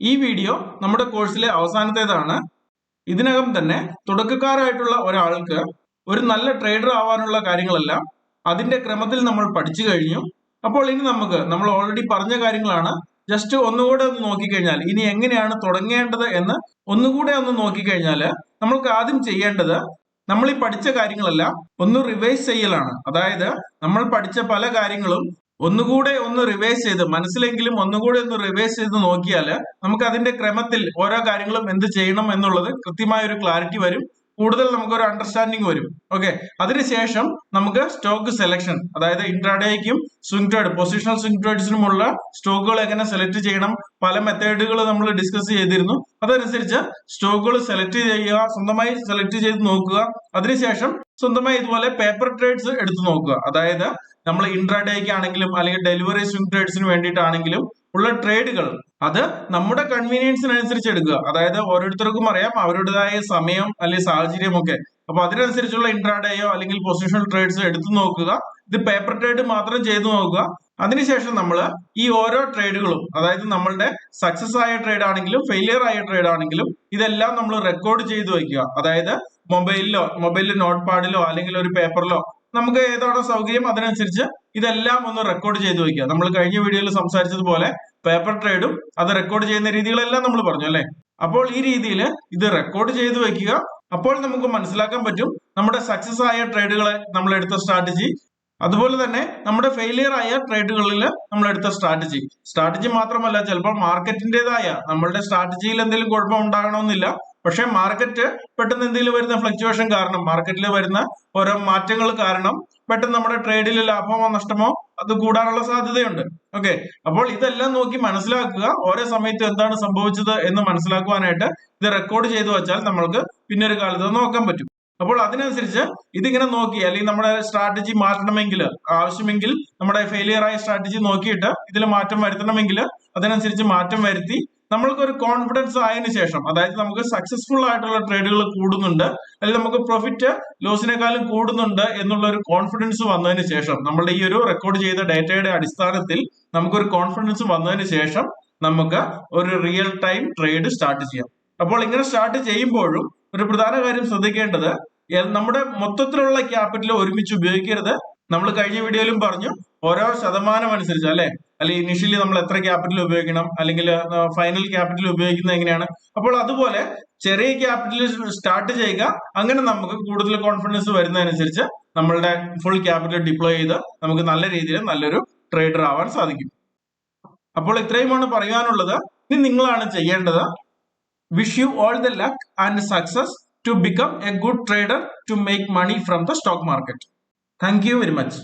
ഈ വീഡിയോ നമ്മുടെ കോഴ്സിലെ അവസാനത്തേതാണ്. ഇതിനകം തന്നെ തുടക്കക്കാരായിട്ടുള്ള ഒരാൾക്ക് ഒരു നല്ല ട്രേഡർ ആവാനുള്ള കാര്യങ്ങളെല്ലാം അതിന്റെ ക്രമത്തിൽ നമ്മൾ പഠിച്ചു കഴിഞ്ഞു. അപ്പോൾ ഇനി നമുക്ക് നമ്മൾ ഓൾറെഡി പറഞ്ഞ കാര്യങ്ങളാണ്. ജസ്റ്റ് ഒന്നുകൂടെ ഒന്ന് നോക്കിക്കഴിഞ്ഞാൽ ഇനി എങ്ങനെയാണ് തുടങ്ങേണ്ടത് എന്ന് ഒന്നുകൂടെ ഒന്ന് നോക്കിക്കഴിഞ്ഞാൽ നമ്മൾക്ക് ആദ്യം ചെയ്യേണ്ടത് നമ്മൾ ഈ പഠിച്ച കാര്യങ്ങളെല്ലാം ഒന്ന് റിവൈസ് ചെയ്യലാണ്. അതായത് നമ്മൾ പഠിച്ച പല കാര്യങ്ങളും ഒന്നുകൂടെ ഒന്ന് റിവേഴ്സ് ചെയ്ത് മനസ്സിലെങ്കിലും ഒന്നുകൂടെ ഒന്ന് റിവേഴ്സ് ചെയ്ത് നോക്കിയാൽ നമുക്ക് അതിന്റെ ക്രമത്തിൽ ഓരോ കാര്യങ്ങളും എന്ത് ചെയ്യണം എന്നുള്ളത് കൃത്യമായ ഒരു ക്ലാരിറ്റി വരും. കൂടുതൽ നമുക്ക് ഒരു അണ്ടർസ്റ്റാൻഡിങ് വരും. ഓക്കെ അതിനുശേഷം നമുക്ക് സ്റ്റോക്ക് സെലക്ഷൻ അതായത് ഇൻട്രാഡേക്കും സ്വിംഗ് ട്രേഡ് പൊസിഷണൽ സ്വിംഗ് ട്രേഡ്സിനുമുള്ള സ്റ്റോക്കുകൾ എങ്ങനെ സെലക്ട് ചെയ്യണം പല മെത്തേഡുകൾ നമ്മൾ ഡിസ്കസ് ചെയ്തിരുന്നു. അതനുസരിച്ച് സ്റ്റോക്കുകൾ സെലക്ട് ചെയ്യുക സ്വന്തമായി സെലക്ട് ചെയ്ത് നോക്കുക. അതിനുശേഷം സ്വന്തമായി ഇതുപോലെ പേപ്പർ ട്രേഡ്സ് എടുത്തു നോക്കുക. അതായത് നമ്മൾ ഇൻട്രാഡേക്ക് ആണെങ്കിലും അല്ലെങ്കിൽ ഡെലിവറി സ്വിംഗ് ട്രേഡ്സിന് വേണ്ടിയിട്ടാണെങ്കിലും ഉള്ള ട്രേഡുകൾ അത് നമ്മുടെ കൺവീനിയൻസിനനുസരിച്ച് എടുക്കുക. അതായത് ഓരോരുത്തർക്കും അറിയാം അവരുടേതായ സമയം അല്ലെങ്കിൽ സാഹചര്യമൊക്കെ. അപ്പൊ അതിനനുസരിച്ചുള്ള ഇൻട്രാഡേയോ അല്ലെങ്കിൽ പൊസിഷണൽ ട്രേഡ്സ് എടുത്തു നോക്കുക. ഇത് പേപ്പർ ട്രേഡ് മാത്രം ചെയ്തു നോക്കുക. അതിനുശേഷം നമ്മൾ ഈ ഓരോ ട്രേഡുകളും അതായത് നമ്മളുടെ സക്സസ് ആയ ട്രേഡ് ആണെങ്കിലും ഫെയിലിയർ ആയ ട്രേഡ് ആണെങ്കിലും ഇതെല്ലാം നമ്മൾ റെക്കോർഡ് ചെയ്തു വയ്ക്കുക. അതായത് മൊബൈലിലോ മൊബൈലിൽ നോട്ട് പാഡിലോ അല്ലെങ്കിൽ ഒരു പേപ്പറിലോ നമുക്ക് ഏതാണോ സൗകര്യം അതിനനുസരിച്ച് ഇതെല്ലാം ഒന്ന് റെക്കോർഡ് ചെയ്ത് വെക്കുക നമ്മൾ കഴിഞ്ഞ വീഡിയോയിൽ സംസാരിച്ചതുപോലെ പേപ്പർ ട്രേഡും അത് റെക്കോർഡ് ചെയ്യുന്ന രീതികളെല്ലാം നമ്മൾ പറഞ്ഞു അല്ലെ? അപ്പോൾ ഈ രീതിയിൽ ഇത് റെക്കോർഡ് ചെയ്ത് വെക്കുക അപ്പോൾ നമുക്ക് മനസ്സിലാക്കാൻ പറ്റും നമ്മുടെ സക്സസ് ആയ ട്രേഡുകളെ നമ്മൾ എടുത്ത സ്ട്രാറ്റജി അതുപോലെ തന്നെ നമ്മുടെ ഫെയിലിയർ ആയ ട്രേഡുകളിൽ നമ്മൾ എടുത്ത സ്ട്രാറ്റജി സ്ട്രാറ്റജി മാത്രമല്ല ചിലപ്പോൾ മാർക്കറ്റിന്റേതായ നമ്മളുടെ സ്ട്രാറ്റജിയിൽ എന്തെങ്കിലും കുഴപ്പം ഉണ്ടാകണമെന്നില്ല. പക്ഷെ മാർക്കറ്റ് പെട്ടെന്ന് എന്തെങ്കിലും വരുന്ന ഫ്ലക്ച്വേഷൻ കാരണം മാർക്കറ്റിൽ വരുന്ന ഓരോ മാറ്റങ്ങൾ കാരണം പെട്ടെന്ന് നമ്മുടെ ട്രേഡിൽ ലാഭമോ നഷ്ടമോ അത് കൂടാനുള്ള സാധ്യതയുണ്ട്. ഓക്കെ അപ്പോൾ ഇതെല്ലാം നോക്കി മനസ്സിലാക്കുക. ഓരോ സമയത്ത് എന്താണ് സംഭവിച്ചത് എന്ന് മനസ്സിലാക്കുവാനായിട്ട് ഇത് റെക്കോർഡ് ചെയ്തു വെച്ചാൽ നമ്മൾക്ക് പിന്നൊരു കാലത്ത് നോക്കാൻ പറ്റും. അപ്പോൾ അതിനനുസരിച്ച് ഇതിങ്ങനെ നോക്കി അല്ലെങ്കിൽ നമ്മുടെ സ്ട്രാറ്റജി മാറ്റണമെങ്കിൽ ആവശ്യമെങ്കിൽ നമ്മുടെ ഫെയിലിയർ ആയ സ്ട്രാറ്റജി നോക്കിയിട്ട് ഇതിൽ മാറ്റം വരുത്തണമെങ്കിൽ അതിനനുസരിച്ച് മാറ്റം വരുത്തി നമ്മൾക്ക് ഒരു കോൺഫിഡൻസ് ആയതിനു ശേഷം അതായത് നമുക്ക് സക്സസ്ഫുൾ ആയിട്ടുള്ള ട്രേഡുകൾ കൂടുന്നുണ്ട് അല്ലെങ്കിൽ നമുക്ക് പ്രോഫിറ്റ് ലോസിനേക്കാളും കൂടുന്നുണ്ട് എന്നുള്ള ഒരു കോൺഫിഡൻസ് വന്നതിന് ശേഷം നമ്മളുടെ ഈ ഒരു റെക്കോർഡ് ചെയ്ത ഡേറ്റയുടെ അടിസ്ഥാനത്തിൽ നമുക്കൊരു കോൺഫിഡൻസ് വന്നതിന് ശേഷം നമുക്ക് ഒരു റിയൽ ടൈം ട്രേഡ് സ്റ്റാർട്ട് ചെയ്യാം. അപ്പോൾ ഇങ്ങനെ സ്റ്റാർട്ട് ചെയ്യുമ്പോഴും ഒരു പ്രധാന കാര്യം ശ്രദ്ധിക്കേണ്ടത് നമ്മുടെ മൊത്തത്തിലുള്ള ക്യാപിറ്റൽ ഒരുമിച്ച് ഉപയോഗിക്കരുത്. നമ്മൾ കഴിഞ്ഞ വീഡിയോയിലും പറഞ്ഞു ഓരോ ശതമാനം അനുസരിച്ച് അല്ലെ? അല്ലെങ്കിൽ ഇനിഷ്യലി നമ്മൾ എത്ര ക്യാപിറ്റൽ ഉപയോഗിക്കണം അല്ലെങ്കിൽ ഫൈനൽ ക്യാപിറ്റൽ ഉപയോഗിക്കുന്നത് എങ്ങനെയാണ്? അപ്പോൾ അതുപോലെ ചെറിയ ക്യാപിറ്റൽ സ്റ്റാർട്ട് ചെയ്യുക അങ്ങനെ നമുക്ക് കൂടുതൽ കോൺഫിഡൻസ് വരുന്നതനുസരിച്ച് നമ്മളുടെ ഫുൾ ക്യാപിറ്റൽ ഡിപ്ലോയ് ചെയ്ത് നമുക്ക് നല്ല രീതിയിൽ നല്ലൊരു ട്രേഡർ ആവാൻ സാധിക്കും. അപ്പോൾ ഇത്രയുമാണ് പറയാനുള്ളത്. ഇനി നിങ്ങളാണ് ചെയ്യേണ്ടത് wish you all the luck and success to become a good trader to make money from the stock market thank you very much.